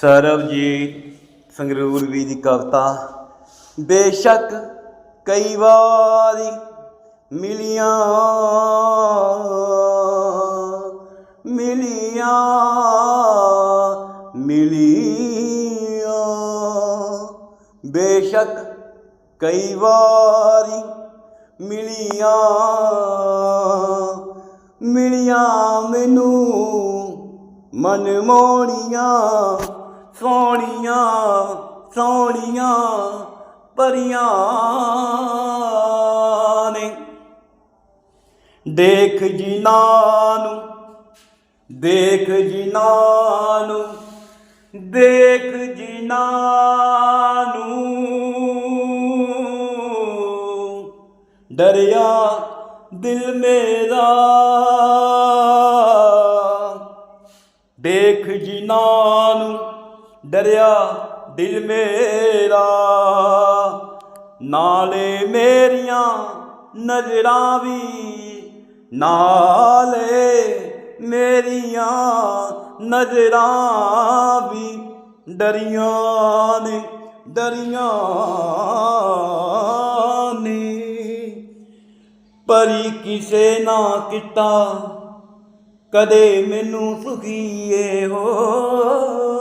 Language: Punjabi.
ਸਰਬਜੀਤ ਸੰਗਰੂਰ ਵੀ ਦੀ ਕਵਿਤਾ, ਬੇਸ਼ੱਕ ਕਈ ਵਾਰੀ ਮਿਲੀਆਂ ਮਿਲੀਆਂ ਮਿਲੀਆਂ। ਬੇਸ਼ੱਕ ਕਈ ਵਾਰੀ ਮਿਲੀਆਂ ਮਿਲੀਆਂ ਮੈਨੂੰ ਮਨਮੋਣੀਆਂ ਸੋਹਣੀਆਂ ਪਰੀਆਂ ਨੇ। ਦੇਖ ਜਿਨਾ ਨੂੰ, ਦੇਖ ਜਿਨਾ ਨੂੰ, ਦੇਖ ਜਿਨਾ ਨੂੰ। ਡਰਿਆ ਦਿਲ ਮੇਰਾ। ਦੇਖ ਜਿਨਾ ਨੂੰ, ਡਰਿਆ ਦਿਲ ਮੇਰਾ, ਨਾਲੇ ਮੇਰੀਆਂ ਨਜ਼ਰਾਂ ਵੀ, ਨਾਲੇ ਮੇਰੀਆਂ ਨਜ਼ਰਾਂ ਵੀ ਡਰੀਆਂ ਨੇ ਡਰੀਆਂ ਨੇ। ਪਰੀ ਕਿਸੇ ਨਾ ਕੀਤਾ, ਕਦੇ ਮੈਨੂੰ ਸੁਖੀਏ ਹੋ